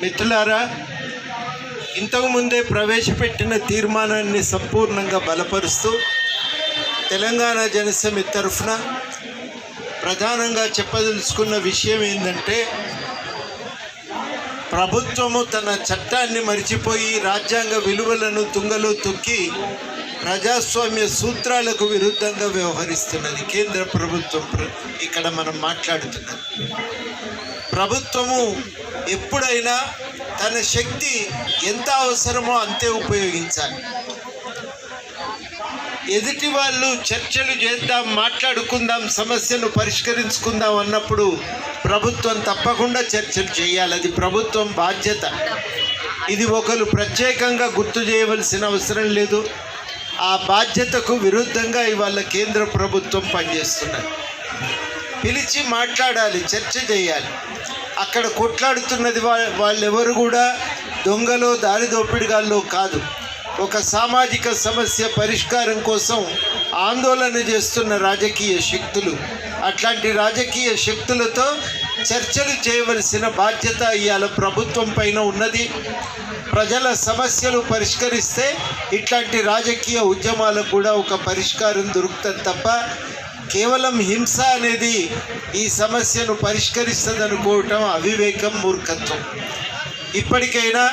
మిత్రులారా ఇంతకుముందే ప్రవేశపెట్టిన తీర్మానాన్ని సంపూర్ణంగా బలపరుస్తూ తెలంగాణ జనసమితి తరఫున ప్రధానంగా చెప్పదలుచుకున్న విషయం ఏంటంటే ప్రభుత్వము తన చట్టాన్ని మరిచిపోయి రాజ్యాంగ విలువలను తుంగలో తొక్కి ప్రజాస్వామ్య సూత్రాలకు విరుద్ధంగా వ్యవహరిస్తున్నది కేంద్ర ప్రభుత్వం ప్ర- ఇక్కడ మనం మాట్లాడుతున్నది ప్రభుత్వము ఎప్పుడైనా తన శక్తి ఎంత అవసరమో అంతే ఉపయోగించాలి. ఎదుటి వాళ్ళు చర్చలు చేద్దాం మాట్లాడుకుందాం సమస్యను పరిష్కరించుకుందాం అన్నప్పుడు ప్రభుత్వం తప్పకుండా చర్చలు చేయాలి. అది ప్రభుత్వం బాధ్యత. ఇది ఒకరు ప్రత్యేకంగా గుర్తు చేయవలసిన అవసరం లేదు. ఆ బాధ్యతకు విరుద్ధంగా ఇవాళ కేంద్ర ప్రభుత్వం పనిచేస్తున్నది. పిలిచి మాట్లాడాలి చర్చ చేయాలి. అక్కడ కొట్లాడుతున్నది వా వాళ్ళెవరు కూడా దొంగలో దారి దోపిడిగాల్లో కాదు. ఒక సామాజిక సమస్య పరిష్కారం కోసం ఆందోళన చేస్తున్న రాజకీయ శక్తులు. అట్లాంటి రాజకీయ శక్తులతో చర్చలు చేయవలసిన బాధ్యత ఇవాళ ప్రభుత్వం పైన ఉన్నది. ప్రజల సమస్యలు పరిష్కరిస్తే ఇట్లాంటి రాజకీయ ఉద్యమాలకు కూడా ఒక పరిష్కారం దొరుకుతుంది తప్ప కేవలం హింస అనేది ఈ సమస్యను పరిష్కరిస్తుంది అనుకోవటం అవివేకం మూర్ఖత్వం. ఇప్పటికైనా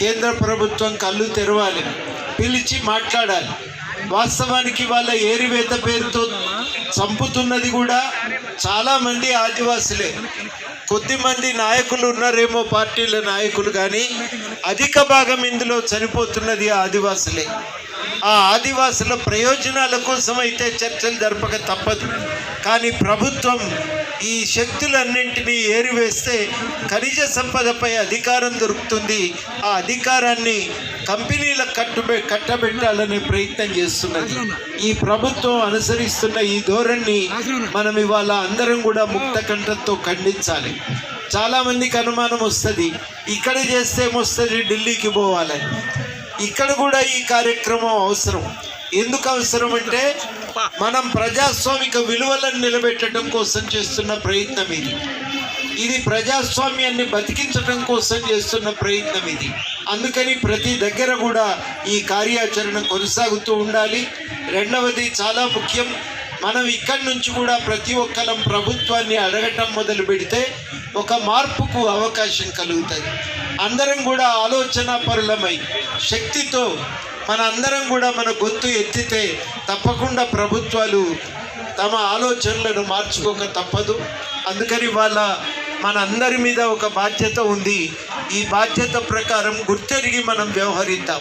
కేంద్ర ప్రభుత్వం కళ్ళు తెరవాలి. పిలిచి మాట్లాడాలి. వాస్తవానికి వాళ్ళ ఏరివేత పేరుతో చంపుతున్నది కూడా చాలామంది ఆదివాసులే. కొద్దిమంది నాయకులు ఉన్నారేమో పార్టీల నాయకులు కానీ అధిక భాగం ఇందులో చనిపోతున్నది ఆదివాసులే. ఆ ఆదివాసుల ప్రయోజనాల కోసం అయితే చర్చలు జరపక తప్పదు. కానీ ప్రభుత్వం ఈ శక్తులన్నింటినీ ఏరివేస్తే ఖనిజ సంపదపై అధికారం దొరుకుతుంది. ఆ అధికారాన్ని కంపెనీల కట్టుబె కట్టబెట్టాలనే ప్రయత్నం చేస్తున్నది. ఈ ప్రభుత్వం అనుసరిస్తున్న ఈ ధోరణి మనం ఇవాళ అందరం కూడా ముక్త కంఠంతో ఖండించాలి. చాలా మందికి అనుమానం వస్తుంది. ఇక్కడ చేస్తే ఏమొస్తుంది ఢిల్లీకి పోవాలని. ఇక్కడ కూడా ఈ కార్యక్రమం అవసరం. ఎందుకు అవసరం అంటే మనం ప్రజాస్వామిక విలువలను నిలబెట్టడం కోసం చేస్తున్న ప్రయత్నం ఇది. ఇది ప్రజాస్వామ్యాన్ని బతికించడం కోసం చేస్తున్న ప్రయత్నం ఇది. అందుకని ప్రతి దగ్గర కూడా ఈ కార్యాచరణ కొనసాగుతూ ఉండాలి. రెండవది చాలా ముఖ్యం. మనం ఇక్కడి నుంచి కూడా ప్రతి ఒక్కరం ప్రభుత్వాన్ని అడగటం మొదలు పెడితే ఒక మార్పుకు అవకాశం కలుగుతుంది అందరం కూడా ఆలోచన పరులమై శక్తితో మన అందరం కూడా మన గొంతు ఎత్తితే తప్పకుండా ప్రభుత్వాలు తమ ఆలోచనలను మార్చుకోక తప్పదు. అందుకని వాళ్ళ మన అందరి మీద ఒక బాధ్యత ఉంది. ఈ బాధ్యత ప్రకారం గుర్తెరిగి మనం వ్యవహరిద్దాం.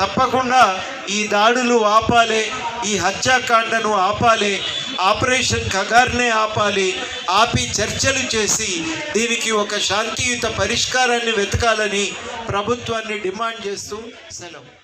తప్పకుండా ఈ దాడులు ఆపాలి ఈ హత్యాకాండను ఆపాలి ఆపరేషన్ కగార్నే ఆపాలి ఆపి చర్చలు చేసి దీనికి ఒక శాంతియుత పరిష్కారాన్ని వెతకాలని ప్రభుత్వాన్ని డిమాండ్ చేస్తూ సెలవు.